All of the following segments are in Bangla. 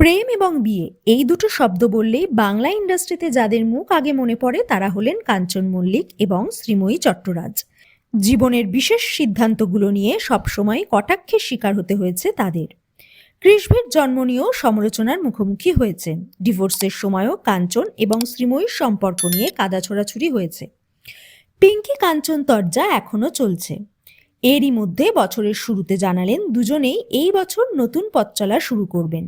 প্রেম এবং বিয়ে, এই দুটো শব্দ বললেই বাংলা ইন্ডাস্ট্রিতে যাদের মুখ আগে মনে পড়ে তারা হলেন কাঞ্চন মল্লিক এবং শ্রীময়ী চট্টরাজ। জীবনের বিশেষ সিদ্ধান্তগুলো নিয়ে সবসময় কটাক্ষের শিকার হতে হয়েছে তাদের। কৃষ্ণের জন্ম নিয়েও সমালোচনার মুখোমুখি হয়েছেন ডিভোর্সের সময়ও কাঞ্চন এবং শ্রীময়ীর সম্পর্ক নিয়ে কাদা ছোড়াছুরি হয়েছে। পিঙ্কি কাঞ্চন তর্জা এখনও চলছে। এরই মধ্যে বছরের শুরুতে জানালেন দুজনেই এই বছর নতুন পথ চলা শুরু করবেন।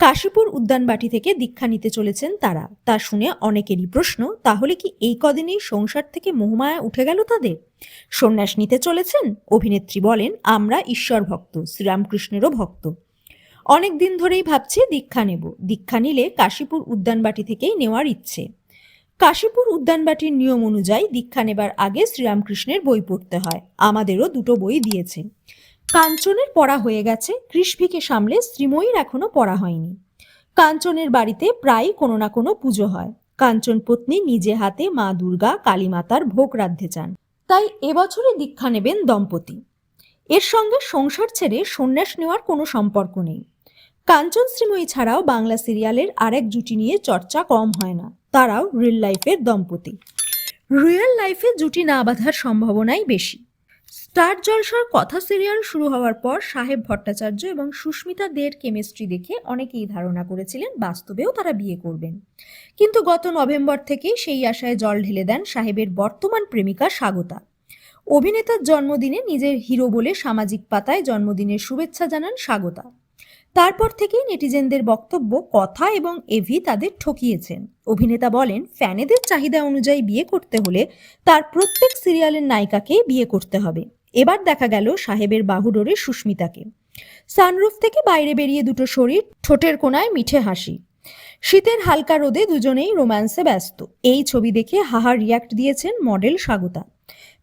কাশীপুর উদ্যানবাটি থেকে দীক্ষা নিতে চলেছেন তারা। তা শুনে অনেকেরই প্রশ্ন, তাহলে কি এই কদিনেই সংসার থেকে মোহমায়া উঠে গেল তাদের? সন্ন্যাস নিতে চলেছেন, অভিনেত্রী বলেন, আমরা ঈশ্বর ভক্ত, শ্রীরামকৃষ্ণেরও ভক্ত। অনেক দিন ধরেই ভাবছি দীক্ষা নেব। দীক্ষা নিলে কাশীপুর উদ্যানবাটি থেকেই নেওয়ার ইচ্ছে। কাশীপুর উদ্যানবাটির নিয়ম অনুযায়ী দীক্ষা নেবার আগে শ্রীরামকৃষ্ণের বই পড়তে হয়। আমাদেরও দুটো বই দিয়েছে। কাঞ্চনের পড়া হয়ে গেছে কৃষ্ভিকে সামলে শ্রীময়ীর এখনও পড়া হয়নি। কাঞ্চনের বাড়িতে প্রায় কোনো না কোনো পুজো হয়। কাঞ্চন পত্নী নিজে হাতে মা দুর্গা, কালীমাতার ভোগ রাধতে চান। তাই এবছরে দীক্ষা নেবেন দম্পতি। এর সঙ্গে সংসার ছেড়ে সন্ন্যাস নেওয়ার কোনো সম্পর্ক নেই। কাঞ্চন শ্রীময়ী ছাড়াও বাংলা সিরিয়ালের আরেক জুটি নিয়ে চর্চা কম হয় না। তারাও রিয়েল লাইফের দম্পতি। রিয়েল লাইফে জুটি না বাঁধার সম্ভাবনাই বেশি। স্টার জলসার কথা সিরিয়াল শুরু হওয়ার পর সাহেব ভট্টাচার্য এবং সুস্মিতা দের কেমিস্ট্রি দেখে অনেকেই ধারণা করেছিলেন বাস্তবেও তারা বিয়ে করবেন। কিন্তু গত নভেম্বর থেকেই সেই আশায় জল ঢেলে দেন সাহেবের বর্তমান প্রেমিকা স্বাগতা। অভিনেতার জন্মদিনে নিজের হিরো বলে সামাজিক পাতায় জন্মদিনের শুভেচ্ছা জানান স্বাগতা। তারপর থেকেই নেটিজেনদের বক্তব্য কথা এবং এভি তাদের ঠকিয়েছেন। অভিনেতা বলেন, ফ্যানেদের চাহিদা অনুযায়ী বিয়ে করতে হলে তার প্রত্যেক সিরিয়ালের নায়িকাকেই বিয়ে করতে হবে। এবার দেখা গেল সাহেবের বাহুডোরে সুস্মিতাকে। সানরুফ থেকে বাইরে বেরিয়ে দুটো শরীর, ঠোঁটের কোনায় মিঠে হাসি। শীতের হালকা রোদে দুজনেই রোম্যান্সে ব্যস্ত। এই ছবি দেখে হাহা রিয়াক্ট দিয়েছেন মডেল স্বাগতা।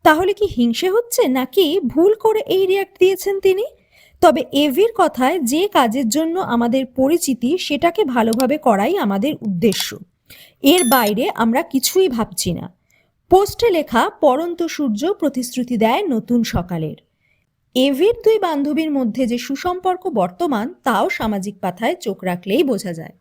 তাহলে কি হিংসে হচ্ছে, নাকি ভুল করে এই রিয়াক্ট দিয়েছেন তিনি? তবে এভির কথায় যে কাজের জন্য আমাদের পরিচিতি, সেটাকে ভালোভাবে করাই আমাদের উদ্দেশ্য। এর বাইরে আমরা কিছুই ভাবছি না। পোস্টে লেখা, পরন্ত সূর্য প্রতিশ্রুতি দেয় নতুন সকালের। এভির দুই বান্ধবীর মধ্যে যে সুসম্পর্ক বর্তমান, তাও সামাজিক পাথায় চোখ রাখলেই বোঝা যায়।